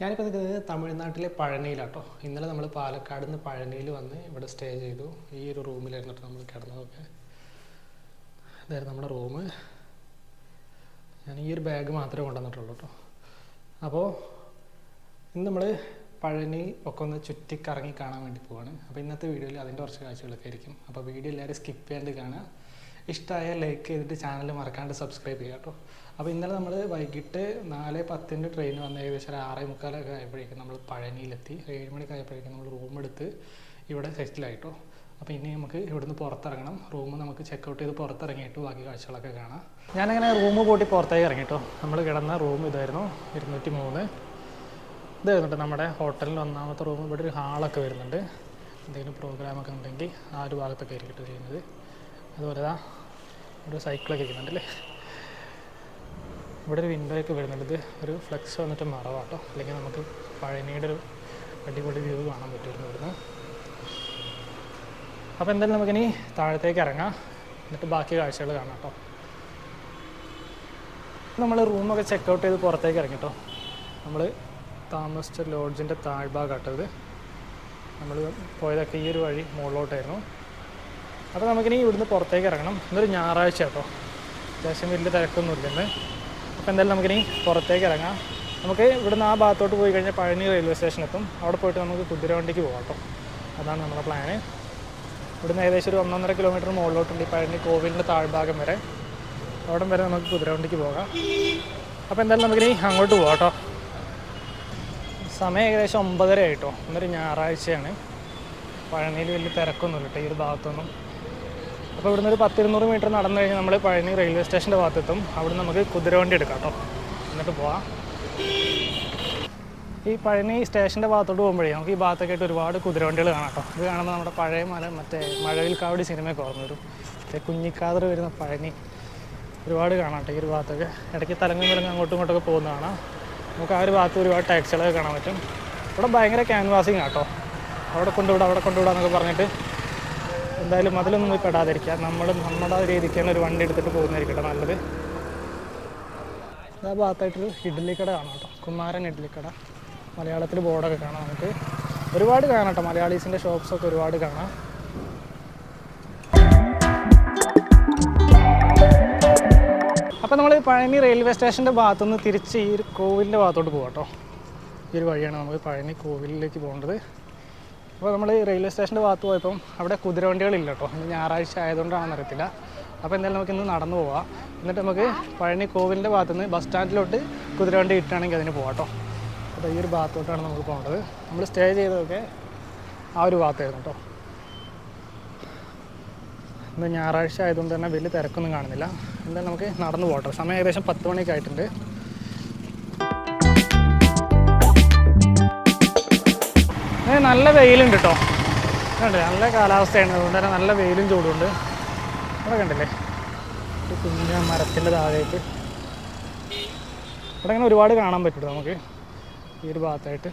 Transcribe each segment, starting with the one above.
ഞാനിപ്പോൾ നിൽക്കുന്നത് തമിഴ്നാട്ടിലെ പഴനിയിലാട്ടോ. ഇന്നലെ നമ്മൾ പാലക്കാട് നിന്ന് പഴനിയിൽ വന്ന് ഇവിടെ സ്റ്റേ ചെയ്തു. ഈ ഒരു റൂമിലായിരുന്നു നമ്മൾ കിടന്നതൊക്കെ. ഇതായിരുന്നു നമ്മുടെ റൂം. ഞാൻ ഈ ഒരു ബാഗ് മാത്രമേ കൊണ്ടുവന്നിട്ടുള്ളൂ കേട്ടോ അപ്പോൾ ഇന്ന് നമ്മൾ പഴനി ഒക്കെ ഒന്ന് ചുറ്റിക്കറങ്ങി കാണാൻ വേണ്ടി പോവാണ്. അപ്പോൾ ഇന്നത്തെ വീഡിയോയിൽ അതിന്റെ കുറച്ച് കാഴ്ചകളൊക്കെ ആയിരിക്കും. അപ്പോൾ വീഡിയോ എല്ലാവരും സ്കിപ്പ് ചെയ്യാണ്ട് കാണുക. ഇഷ്ടമായ ലൈക്ക് ചെയ്തിട്ട് ചാനൽ മറക്കാണ്ട് സബ്സ്ക്രൈബ് ചെയ്യുക കേട്ടോ. അപ്പോൾ ഇന്നലെ നമ്മൾ വൈകിട്ട് നാല് പത്തിന്റെ ട്രെയിൻ വന്ന ഏകദേശം ഒരു ആറേ മുക്കാലൊക്കെ ആയപ്പോഴേക്കും നമ്മൾ പഴനിയിലെത്തി. ഏഴ് മണിക്ക് ആയപ്പോഴേക്കും നമ്മൾ റൂം എടുത്ത് ഇവിടെ സെറ്റിലായിട്ടോ അപ്പോൾ ഇനി നമുക്ക് ഇവിടുന്ന് പുറത്തിറങ്ങണം. റൂം നമുക്ക് ചെക്കൗട്ട് ചെയ്ത് പുറത്തിറങ്ങിയിട്ട് ബാക്കി കാഴ്ചകളൊക്കെ കാണാം. ഞാനങ്ങനെ റൂം കൂട്ടി പുറത്തേക്ക് ഇറങ്ങിട്ടോ നമ്മൾ കിടന്ന റൂം ഇതായിരുന്നു ഇരുന്നൂറ്റി മൂന്ന് ഇത് വരുന്നുണ്ട് നമ്മുടെ ഹോട്ടലിൽ ഒന്നാമത്തെ റൂം ഇവിടെ ഒരു ഹാളൊക്കെ വരുന്നുണ്ട്. എന്തെങ്കിലും പ്രോഗ്രാമൊക്കെ ഉണ്ടെങ്കിൽ ആ ഒരു ഭാഗത്തൊക്കെ ആയിരിക്കും ചെയ്യുന്നത്. അതുപോലെ ഇതാ ഒരു സൈക്കിളൊക്കെ ഇരിക്കുന്നുണ്ടല്ലേ ഇവിടെ ഒരു വിൻഡോ ഒക്കെ വരുന്നുണ്ട്. ഒരു ഫ്ലെക്സ് വന്നിട്ട് മറവാട്ടോ. അല്ലെങ്കിൽ നമുക്ക് പഴനിയുടെ ഒരു അടിപൊളി വ്യൂ കാണാൻ പറ്റുമായിരുന്നു ഇവിടുന്ന്. അപ്പോൾ എന്തായാലും നമുക്കിനി താഴത്തേക്ക് ഇറങ്ങാം. എന്നിട്ട് ബാക്കി കാഴ്ചകൾ കാണാം കേട്ടോ. നമ്മൾ റൂമൊക്കെ ചെക്കൗട്ട് ചെയ്ത് പുറത്തേക്ക് ഇറങ്ങി കേട്ടോ. നമ്മൾ താമസിച്ച ലോഡ്ജിന്റെ താഴ്ഭാഗമാട്ടത് നമ്മൾ പോയതൊക്കെ ഈ ഒരു വഴി മുകളിലോട്ടായിരുന്നു. അപ്പോൾ നമുക്കിനി ഇവിടുന്ന് പുറത്തേക്ക് ഇറങ്ങണം. ഇന്നൊരു ഞായറാഴ്ച കേട്ടോ. അത്യാവശ്യം വലിയ തിരക്കൊന്നും ഇല്ലെന്ന് അപ്പോൾ എന്തായാലും നമുക്കിനി പുറത്തേക്ക് ഇറങ്ങാം. നമുക്ക് ഇവിടുന്ന് ആ ഭാഗത്തോട്ട് പോയി കഴിഞ്ഞാൽ പഴനി റെയിൽവേ സ്റ്റേഷൻ എത്തും. അവിടെ പോയിട്ട് നമുക്ക് കുതിരവണ്ടിക്ക് പോകാം കേട്ടോ. അതാണ് നമ്മുടെ പ്ലാന് ഇവിടുന്ന് ഏകദേശം ഒരു ഒന്നൊന്നര കിലോമീറ്റർ മുകളിലോട്ടുണ്ട് ഈ പഴനി കോവിലിന്റെ താഴ്ഭാഗം വരെ. അവിടം വരെ നമുക്ക് കുതിരവണ്ടിക്ക് പോകാം. അപ്പോൾ എന്തായാലും നമുക്കിനി അങ്ങോട്ട് പോകാം കേട്ടോ. സമയം ഏകദേശം ഒമ്പതര ആയിട്ടോ. ഇന്നൊരു ഞായറാഴ്ചയാണ്. പഴനിയിൽ വലിയ തിരക്കൊന്നുമില്ല കേട്ടോ ഈ ഒരു ഭാഗത്തൊന്നും. അപ്പോൾ ഇവിടുന്ന് ഒരു പത്തിരുന്നൂറ് മീറ്റർ നടന്നു കഴിഞ്ഞാൽ നമ്മൾ പഴനി റെയിൽവേ സ്റ്റേഷന്റെ ഭാഗത്തെത്തും. അവിടെ നമുക്ക് കുതിരവണ്ടി എടുക്കാം കേട്ടോ. എന്നിട്ട് പോവാം. ഈ പഴനി സ്റ്റേഷന്റെ ഭാഗത്തോട്ട് പോകുമ്പോഴേ നമുക്ക് ഈ ഭാഗത്തൊക്കെ ആയിട്ട് ഒരുപാട് കുതിരവണ്ടികൾ കാണാം കേട്ടോ. ഇത് കാണുമ്പോൾ നമ്മുടെ പഴയ മല മറ്റേ മഴവിൽക്കാവടി സിനിമയൊക്കെ ഓർമ്മ വരും. മറ്റേ കുഞ്ഞിക്കാതർ വരുന്ന പഴനി. ഒരുപാട് കാണാം കേട്ടോ ഈ ഒരു ഭാഗത്തൊക്കെ. ഇടയ്ക്ക് തലങ്ങും തലങ്ങും അങ്ങോട്ടും ഇങ്ങോട്ടൊക്കെ പോകുന്ന കാണാം. നമുക്ക് ആ ഒരു ഭാഗത്ത് ഒരുപാട് ടാക്സികളൊക്കെ കാണാൻ പറ്റും. ഇവിടെ ഭയങ്കര ക്യാൻവാസിങ് കേട്ടോ. അവിടെ കൊണ്ടുവിടാം അവിടെ കൊണ്ടുവിടാം എന്നൊക്കെ പറഞ്ഞിട്ട് എന്തായാലും അതിലൊന്നും പോയി പെടാതിരിക്കുക. നമ്മൾ നമ്മുടെ രീതിക്ക് തന്നെ ഒരു വണ്ടി എടുത്തിട്ട് പോകുന്നതായിരിക്കട്ടെ നല്ലത്. ആ ഭാഗത്തായിട്ടൊരു ഇഡ്ഡലിക്കട കാണാം കേട്ടോ. കുമാരൻ ഇഡ്ഡലിക്കട മലയാളത്തിൽ ബോർഡൊക്കെ കാണാം നമുക്ക്. ഒരുപാട് കാണാം കേട്ടോ. മലയാളീസിന്റെ ഷോപ്സൊക്കെ ഒരുപാട് കാണാം. അപ്പോൾ നമ്മൾ പഴനി റെയിൽവേ സ്റ്റേഷന്റെ ഭാഗത്തുനിന്ന് തിരിച്ച് ഈ ഒരു കോവിലിന്റെ ഭാഗത്തോട്ട് പോകാം കേട്ടോ. ഈ ഒരു വഴിയാണ് നമുക്ക് പഴനി കോവിലിലേക്ക് പോകേണ്ടത്. അപ്പോൾ നമ്മൾ റെയിൽവേ സ്റ്റേഷന്റെ ഭാഗത്ത് പോയപ്പം അവിടെ കുതിരവണ്ടികളില്ല കേട്ടോ. ഇന്ന് ഞായറാഴ്ച ആയതുകൊണ്ടാണെന്ന് അറിയത്തില്ല അപ്പോൾ എന്തായാലും നമുക്ക് ഇന്ന് നടന്നു പോവാം. എന്നിട്ട് നമുക്ക് പഴനി കോവിലിന്റെ ഭാഗത്തുനിന്ന് ബസ് സ്റ്റാൻഡിലോട്ട് കുതിരവണ്ടി കിട്ടുകയാണെങ്കിൽ അതിന് പോകാം കേട്ടോ. അപ്പോൾ ഈ ഒരു ഭാഗത്തോട്ടാണ് നമുക്ക് പോകേണ്ടത്. നമ്മൾ സ്റ്റേ ചെയ്തതൊക്കെ ആ ഒരു ഭാഗത്തായിരുന്നു കേട്ടോ. ഇന്ന് ഞായറാഴ്ച ആയതുകൊണ്ട് തന്നെ വലിയ തിരക്കൊന്നും കാണുന്നില്ല. എന്തായാലും നമുക്ക് നടന്നു പോകട്ടെ സമയം ഏകദേശം പത്ത് മണിയൊക്കെ ആയിട്ടുണ്ട്. നല്ല വെയിലുണ്ട് കേട്ടോ കണ്ടേ നല്ല കാലാവസ്ഥയാണ്. അതുകൊണ്ട് തന്നെ നല്ല വെയിലും ചൂടുണ്ട് ഇവിടെ കണ്ടില്ലേ? കുഞ്ഞ മരത്തിന്റെ താഴേക്ക്. ഇവിടെ ഇങ്ങനെ ഒരുപാട് കാണാൻ പറ്റും നമുക്ക്. ഈ ഒരു ഭാഗത്തായിട്ട്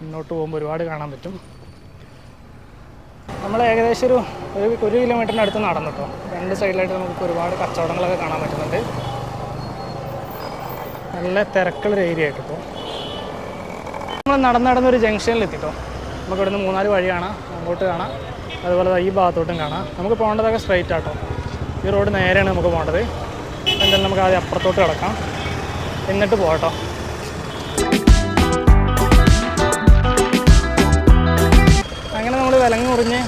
മുന്നോട്ട് പോകുമ്പോൾ ഒരുപാട് കാണാൻ പറ്റും. നമ്മൾ ഏകദേശം ഒരു ഒരു കിലോമീറ്ററിന് അടുത്ത് നടന്നു കേട്ടോ രണ്ട് സൈഡിലായിട്ട് നമുക്ക് ഒരുപാട് കച്ചവടങ്ങളൊക്കെ കാണാൻ പറ്റുന്നുണ്ട്. നല്ല തിരക്കുള്ളൊരു ഏരിയ ആയിട്ട് ഇപ്പോൾ നമ്മൾ നടന്ന് നടന്നൊരു ജംഗ്ഷനിലെത്തി എത്തിട്ടോ നമുക്ക് ഇവിടുന്ന് മൂന്നാൽ വഴി കാണാം അങ്ങോട്ട് കാണാം. അതുപോലെ ഈ ഭാഗത്തോട്ടും കാണാം. നമുക്ക് പോകേണ്ടതൊക്കെ സ്ട്രൈറ്റ് ആട്ടോ. ഈ റോഡ് നേരെയാണ് നമുക്ക് പോകേണ്ടത്. എന്തായാലും നമുക്ക് ആദ്യം അപ്പുറത്തോട്ട് കിടക്കാം. എന്നിട്ട് പോകട്ടോ അങ്ങനെ നമ്മൾ വിലങ്ങ് മുറിഞ്ഞ്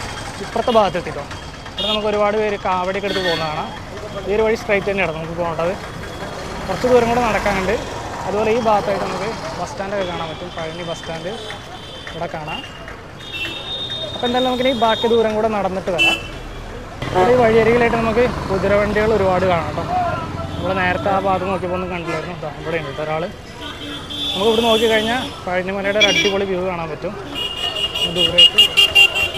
ഇപ്പുറത്തെ ഭാഗത്ത് എത്തിട്ടോ. ഇവിടെ നമുക്ക് ഒരുപാട് പേര് കാവടിയൊക്കെ എടുത്ത് പോകുന്നതാണ്. ഈ ഒരു വഴി സ്ട്രൈറ്റ് തന്നെയാണ് നമുക്ക് പോകേണ്ടത്. കുറച്ച് ദൂരം കൂടെ നടക്കാനുണ്ട്. അതുപോലെ ഈ ഭാഗത്തായിട്ട് നമുക്ക് ബസ് സ്റ്റാൻഡൊക്കെ കാണാൻ പറ്റും. പഴനി ബസ് സ്റ്റാൻഡ് ഇവിടെ കാണാം. അപ്പോൾ എന്തായാലും നമുക്കിനി ബാക്കി ദൂരം കൂടെ നടന്നിട്ട് വരാം. ഈ വഴിയരികിലായിട്ട് നമുക്ക് കുതിരവണ്ടികൾ ഒരുപാട് കാണാം കേട്ടോ. നമ്മൾ നേരത്തെ ആ ഭാഗത്ത് നോക്കിയപ്പോൾ ഒന്നും കണ്ടില്ലായിരുന്നു കേട്ടോ. ഇവിടെ ഉണ്ട് ഒരാൾ നമുക്ക് ഇവിടെ നോക്കിക്കഴിഞ്ഞാൽ പഴനിമലയുടെ ഒരു അടിപൊളി വ്യൂ കാണാൻ പറ്റും. ദൂരേക്ക്.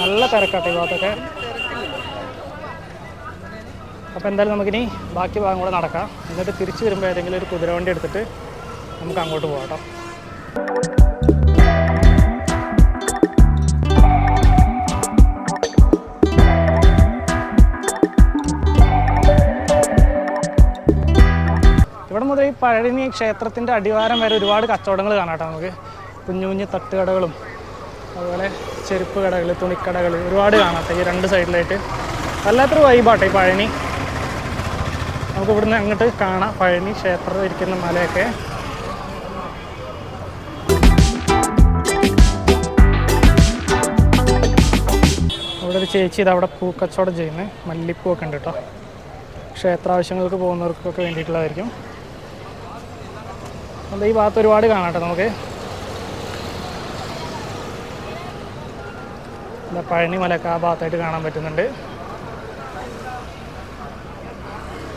നല്ല തിരക്കാട്ടെ ഈ ഭാഗത്തൊക്കെ. അപ്പോൾ എന്തായാലും നമുക്കിനി ബാക്കി ഭാഗം കൂടെ നടക്കാം. എന്നിട്ട് തിരിച്ച് വരുമ്പോൾ ഏതെങ്കിലും ഒരു കുതിരവണ്ടി എടുത്തിട്ട് നമുക്ക് അങ്ങോട്ട് പോകാം കേട്ടോ. ഈ പഴനി ക്ഷേത്രത്തിന്റെ അടിവാരം വരെ ഒരുപാട് കച്ചവടങ്ങൾ കാണാട്ടോ നമുക്ക്. കുഞ്ഞു കുഞ്ഞു തട്ടുകടകളും അതുപോലെ ചെരുപ്പ് കടകൾ തുണിക്കടകൾ ഒരുപാട് കാണാട്ടെ ഈ രണ്ട് സൈഡിലായിട്ട്. വല്ലാത്തൊരു വൈബാട്ടെ ഈ പഴനി. നമുക്ക് ഇവിടുന്ന് അങ്ങോട്ട് കാണാം പഴനി ക്ഷേത്രം ഇരിക്കുന്ന മലയൊക്കെ. ഇവിടെ ഒരു ചേച്ചി ഇത് അവിടെ പൂക്കച്ചവടം ചെയ്യുന്നത് മല്ലിപ്പൂവൊക്കെ ഉണ്ട് കേട്ടോ. ക്ഷേത്രാവശ്യങ്ങൾക്ക് പോകുന്നവർക്കൊക്കെ വേണ്ടിയിട്ടുള്ളതായിരിക്കും. അത് ഈ ഭാഗത്ത് ഒരുപാട് കാണാട്ടെ നമുക്ക്. പഴനി മലയൊക്കെ ആ ഭാഗത്തായിട്ട് കാണാൻ പറ്റുന്നുണ്ട്.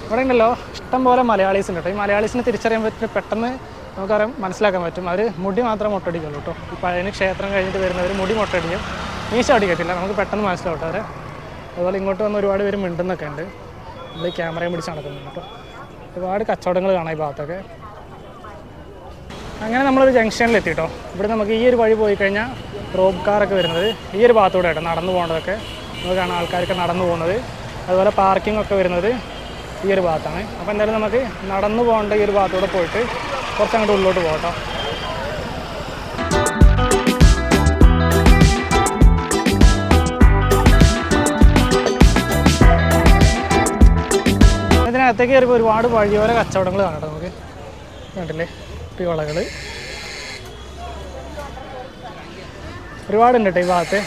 ഇവിടെ ഉണ്ടല്ലോ ഇഷ്ടംപോലെ മലയാളീസ് ഉണ്ട് കേട്ടോ. ഈ മലയാളീസിനെ തിരിച്ചറിയാൻ പറ്റുന്ന പെട്ടെന്ന് നമുക്കറിയാം മനസ്സിലാക്കാൻ പറ്റും. അവർ മുടി മാത്രം മുട്ടടിക്കുള്ളൂ കേട്ടോ. ഈ പഴനി ക്ഷേത്രം കഴിഞ്ഞിട്ട് വരുന്നവർ മുടി മുട്ടടിക്കും. മീശ അടിക്കത്തില്ല നമുക്ക് പെട്ടെന്ന് മനസ്സിലാവും കേട്ടോ അവരെ. അതുപോലെ ഇങ്ങോട്ട് വന്ന് ഒരുപാട് പേര് മിണ്ടുന്നൊക്കെ ഉണ്ട്. നമ്മൾ ക്യാമറയും പിടിച്ച് നടക്കുന്നുണ്ട് കേട്ടോ. ഒരുപാട് കച്ചവടങ്ങൾ കാണാം ഈ ഭാഗത്തൊക്കെ. അങ്ങനെ നമ്മളൊരു ജംഗ്ഷനിൽ എത്തി കേട്ടോ ഇവിടെ നമുക്ക് ഈ ഒരു വഴി പോയി കഴിഞ്ഞാൽ റോബ് കാറൊക്കെ വരുന്നത്. ഈ ഒരു ഭാഗത്തൂടെ ആയിട്ട് നടന്നു പോകേണ്ടതൊക്കെ. നമുക്ക് കാണാം ആൾക്കാരൊക്കെ നടന്നു പോകുന്നത്. അതുപോലെ പാർക്കിംഗ് ഒക്കെ വരുന്നത് ഈ ഒരു ഭാഗത്താണ്. അപ്പോൾ എന്തായാലും നമുക്ക് നടന്നു പോകേണ്ട ഈ ഒരു ഭാഗത്തൂടെ പോയിട്ട് കുറച്ച് അങ്ങോട്ട് ഉള്ളിലോട്ട് പോകട്ടോ. കേട്ടോ ഇതിനകത്തേക്ക് കയറിയപ്പോൾ ഒരുപാട് വഴിയോര കച്ചവടങ്ങൾ കാണാം കേട്ടോ. നമുക്ക് കണ്ടില്ലേ? കുപ്പിവളകൾ ഒരുപാടുണ്ട് കേട്ടോ ഈ ഭാഗത്ത്.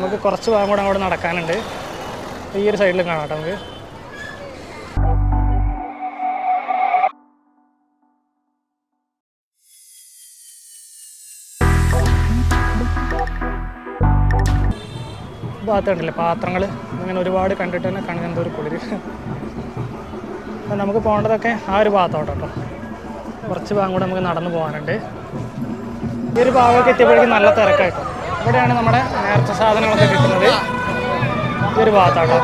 നമുക്ക് കുറച്ച് ഭാഗം കൂടെ അങ്ങോട്ട് നടക്കാനുണ്ട്. ഈ ഒരു സൈഡിൽ കാണാം കേട്ടോ നമുക്ക്. ഭാഗത്തുണ്ടല്ലേ പാത്രങ്ങൾ ഇങ്ങനെ ഒരുപാട് കണ്ടിട്ട് തന്നെ ഒരു കുളിര്. നമുക്ക് പോകേണ്ടതൊക്കെ ആ ഒരു ഭാഗത്തോട്ടോ കേട്ടോ കുറച്ച് ഭാഗം കൂടെ നമുക്ക് നടന്നു പോകാനുണ്ട്. ഈ ഒരു ഭാഗമൊക്കെ എത്തിയപ്പോഴേക്കും നല്ല തിരക്കായിട്ടോ. ഇവിടെയാണ് നമ്മുടെ നേർച്ച സാധനങ്ങളൊക്കെ കിട്ടുന്നത്. ഈ ഒരു ഭാഗത്താട്ടോ.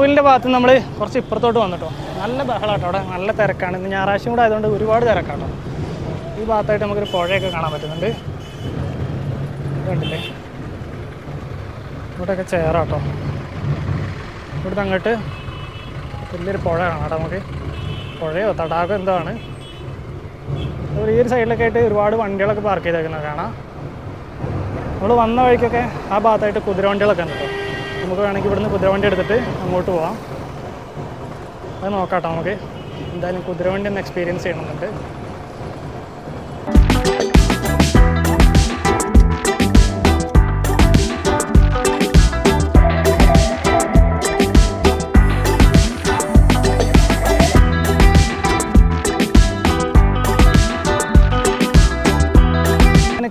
കോവിലിന്റെ ഭാഗത്ത് നമ്മൾ കുറച്ച് ഇപ്പുറത്തോട്ട് വന്നിട്ടോ. നല്ല ബഹളാട്ടോ അവിടെ. നല്ല തിരക്കാണ്. ഇന്ന് ഞായറാഴ്ച കൂടെ ആയതുകൊണ്ട് ഒരുപാട് തിരക്കാട്ടോ. ഈ ഭാഗത്തായിട്ട് നമുക്കൊരു പുഴയൊക്കെ കാണാൻ പറ്റുന്നുണ്ട്. കണ്ടില്ലേ ഇവിടെയൊക്കെ ചേറാട്ടോ. ഇവിടുന്ന് അങ്ങോട്ട് വലിയൊരു പുഴ കാണാം കേട്ടോ നമുക്ക്. പുഴയോ തടാകോ എന്തോ ആണ്. ഈ ഒരു സൈഡിലൊക്കെ ആയിട്ട് ഒരുപാട് വണ്ടികളൊക്കെ പാർക്ക് ചെയ്തേക്കുന്നത് കാണാം. നമ്മൾ വന്ന വഴിക്കൊക്കെ ആ ഭാഗത്തായിട്ട് കുതിരവണ്ടികളൊക്കെ ഉണ്ട് കേട്ടോ. നമുക്ക് വേണമെങ്കിൽ ഇവിടുന്ന് കുതിരവണ്ടി എടുത്തിട്ട് അങ്ങോട്ട് പോവാം. അത് നോക്കാട്ടോ നമുക്ക്. എന്തായാലും കുതിരവണ്ടി ഒന്ന് എക്സ്പീരിയൻസ് ചെയ്യണമെന്നുണ്ട്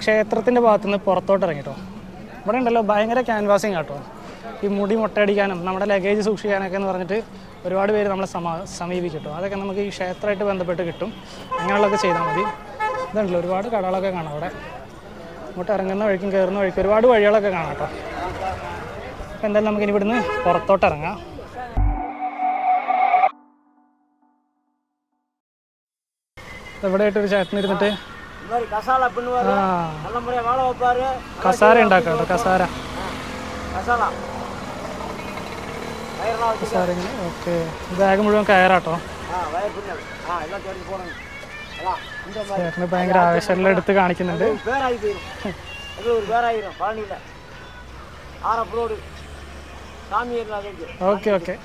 ക്ഷേത്രത്തിന്റെ ഭാഗത്തുനിന്ന് പുറത്തോട്ട് ഇറങ്ങിട്ടോ. ഇവിടെ ഉണ്ടല്ലോ ഭയങ്കര ക്യാൻവാസിങ് കേട്ടോ ഈ മുടി മുട്ടയടിക്കാനും നമ്മുടെ ലഗേജ് സൂക്ഷിക്കാനൊക്കെ എന്ന് പറഞ്ഞിട്ട് ഒരുപാട് പേര് നമ്മളെ സമാ സമീപിച്ചിട്ടു അതൊക്കെ നമുക്ക് ഈ ക്ഷേത്രമായിട്ട് ബന്ധപ്പെട്ട് കിട്ടും. അങ്ങനെയുള്ളതൊക്കെ ചെയ്താൽ മതി. ഇതുണ്ടല്ലോ ഒരുപാട് കടകളൊക്കെ കാണാം അവിടെ. ഇങ്ങോട്ട് ഇറങ്ങുന്ന വഴിക്കും കയറുന്ന വഴിക്കും ഒരുപാട് വഴികളൊക്കെ കാണാം കേട്ടോ. അപ്പം എന്തായാലും നമുക്കിനി ഇവിടുന്ന് പുറത്തോട്ട് ഇറങ്ങാം. എവിടെയായിട്ട് ഒരു ചേട്ടൻ ഇരുന്നിട്ട്? കസാര ഉണ്ടാക്കാം കസാര. സാരങ്ങൾ ഓക്കെ. ബാഗ് മുഴുവൻ കയറാട്ടോ. ചേട്ടന് ഭയങ്കര ആവേശമെല്ലാം എടുത്ത് കാണിക്കുന്നുണ്ട്. Okay okay.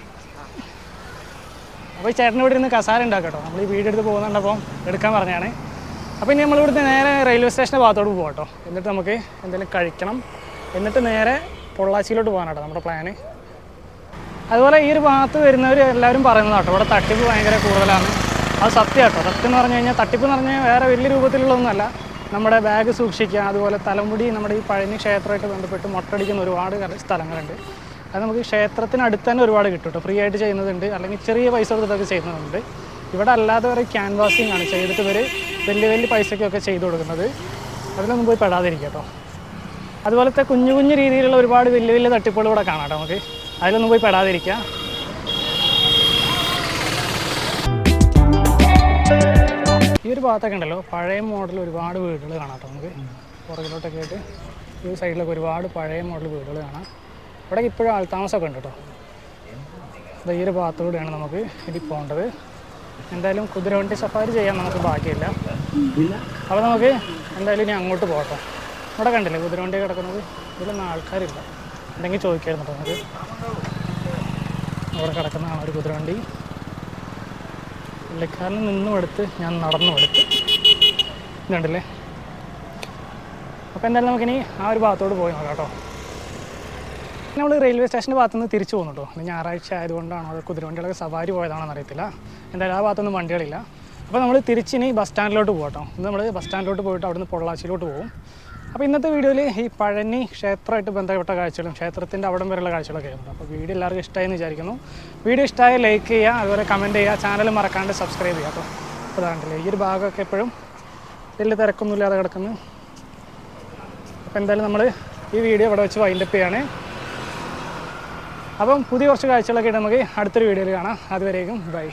അപ്പോൾ ഈ ചേട്ടൻ ഇവിടെ ഇരുന്ന് കസാര ഉണ്ടാക്കട്ടോ. നമ്മൾ ഈ വീടെടുത്ത് പോകുന്നുണ്ടപ്പം എടുക്കാൻ പറഞ്ഞാണ് അപ്പോൾ ഇനി നമ്മൾ ഇവിടുത്തെ നേരെ റെയിൽവേ സ്റ്റേഷന്റെ ഭാഗത്തോട്ട് പോകട്ടോ എന്നിട്ട് നമുക്ക് എന്തെങ്കിലും കഴിക്കണം. എന്നിട്ട് നേരെ പൊള്ളാച്ചിയിലോട്ട് പോകാനാട്ടോ നമ്മുടെ പ്ലാന് അതുപോലെ ഈ ഒരു ഭാഗത്ത് വരുന്നവർ എല്ലാവരും പറയുന്നത് കേട്ടോ. ഇവിടെ തട്ടിപ്പ് ഭയങ്കര കൂടുതലാണ്. അത് സത്യം കേട്ടോ. സത്യം എന്ന് പറഞ്ഞു കഴിഞ്ഞാൽ തട്ടിപ്പ് എന്ന് പറഞ്ഞാൽ വേറെ വലിയ രൂപത്തിലുള്ളതൊന്നുമല്ല. നമ്മുടെ ബാഗ് സൂക്ഷിക്കുക അതുപോലെ തലമുടി നമ്മുടെ ഈ പഴനി ക്ഷേത്രമായിട്ട് ബന്ധപ്പെട്ട് മൊട്ടടിക്കുന്ന ഒരുപാട് സ്ഥലങ്ങളുണ്ട്. അത് നമുക്ക് ക്ഷേത്രത്തിനടുത്ത് തന്നെ ഒരുപാട് കിട്ടും കേട്ടോ. ഫ്രീ ആയിട്ട് ചെയ്യുന്നതുണ്ട്. അല്ലെങ്കിൽ ചെറിയ പൈസ കൊടുത്തൊക്കെ ചെയ്യുന്നതുണ്ട്. ഇവിടെ അല്ലാതെ വരെ ക്യാൻവാസിങ് ആണ് ചെയ്തിട്ട് ഇവർ വലിയ വലിയ പൈസയ്ക്കൊക്കെ ചെയ്തു കൊടുക്കുന്നത്. അതിലൊന്നും പോയി പെടാതിരിക്കുക കേട്ടോ. അതുപോലത്തെ കുഞ്ഞു കുഞ്ഞു രീതിയിലുള്ള ഒരുപാട് വലിയ വലിയ തട്ടിപ്പുകൾ ഇവിടെ കാണാം കേട്ടോ നമുക്ക്. അതിലൊന്നും പോയി പെടാതിരിക്കുക ഈ ഒരു ഭാഗത്തൊക്കെ ഉണ്ടല്ലോ പഴയ മോഡൽ ഒരുപാട് വീടുകൾ കാണാം നമുക്ക്. പുറകിലോട്ടൊക്കെ ആയിട്ട് ഈ സൈഡിലൊക്കെ ഒരുപാട് പഴയ മോഡൽ വീടുകൾ കാണാം. ഇവിടെ ഇപ്പോഴും ആൾത്താമസമൊക്കെ ഉണ്ട് കേട്ടോ. ഈ ഒരു ഭാഗത്തൂടെയാണ് നമുക്ക് ഇനി പോകേണ്ടത്. എന്തായാലും കുതിരവണ്ടി സഫാരി ചെയ്യാൻ നമുക്ക് ബാക്കിയില്ല അപ്പോൾ നമുക്ക് എന്തായാലും ഇനി അങ്ങോട്ട് പോകട്ടെ ഇവിടെ കണ്ടില്ലേ കുതിരവണ്ടി കിടക്കുന്നത്? ഇതിലൊന്നും ആൾക്കാരില്ല. ഉണ്ടെങ്കിൽ ചോദിക്കായിരുന്നു നമുക്ക് അവിടെ കിടക്കുന്നതാണ് ഒരു കുതിരവണ്ടി പുള്ളിക്കാരൻ നിന്നും എടുത്ത് ഞാൻ നടന്നു എടുത്ത്. ഇതുണ്ടല്ലേ? അപ്പോൾ എന്തായാലും നമുക്കിനി ആ ഒരു ഭാഗത്തോട് പോയി നോക്കാം കേട്ടോ. നമ്മൾ റെയിൽവേ സ്റ്റേഷന്റെ ഭാഗത്തു നിന്ന് തിരിച്ചു പോകുന്നു കേട്ടോ. ഇന്ന് ഞായറാഴ്ച ആയതുകൊണ്ടാണോ അത് കുതിരവണ്ടികളൊക്കെ സവാരി പോയതാണെന്ന് അറിയത്തില്ല എന്തായാലും ആ ഭാഗത്തൊന്നും വണ്ടികളില്ല. അപ്പോൾ നമ്മൾ തിരിച്ചിനി ബസ് സ്റ്റാൻഡിലോട്ട് പോകട്ടോ കേട്ടോ. ഇന്ന് നമ്മൾ ബസ് സ്റ്റാൻഡിലോട്ട് പോയിട്ട് അവിടുന്ന് പൊള്ളാച്ചിയിലോട്ട് പോകും അപ്പോൾ ഇന്നത്തെ വീഡിയോയിൽ ഈ പഴനി ക്ഷേത്രമായിട്ട് ബന്ധപ്പെട്ട കാഴ്ചകളും ക്ഷേത്രത്തിന്റെ അവിടം വരെയുള്ള കാഴ്ചകളൊക്കെ ആയിരുന്നു. അപ്പോൾ വീഡിയോ എല്ലാവർക്കും ഇഷ്ടമായെന്ന് വിചാരിക്കുന്നു. വീഡിയോ ഇഷ്ടമായ ലൈക്ക് ചെയ്യുക അതുപോലെ കമന്റ് ചെയ്യുക ചാനൽ മറക്കാണ്ട് സബ്സ്ക്രൈബ് ചെയ്യുക. അപ്പോൾ അപ്പോൾ ഈ ഒരു ഭാഗമൊക്കെ എപ്പോഴും വലിയ തിരക്കൊന്നുമില്ലാതെ കിടക്കുന്നു. അപ്പോൾ എന്തായാലും നമ്മൾ ഈ വീഡിയോ ഇവിടെ വെച്ച് വൈൻഡപ്പ് ചെയ്യാണ്. അപ്പം പുതിയ കുറച്ച് കാഴ്ചകളൊക്കെ നമുക്ക് അടുത്തൊരു വീഡിയോയിൽ കാണാം. അതുവരേക്കും ബൈ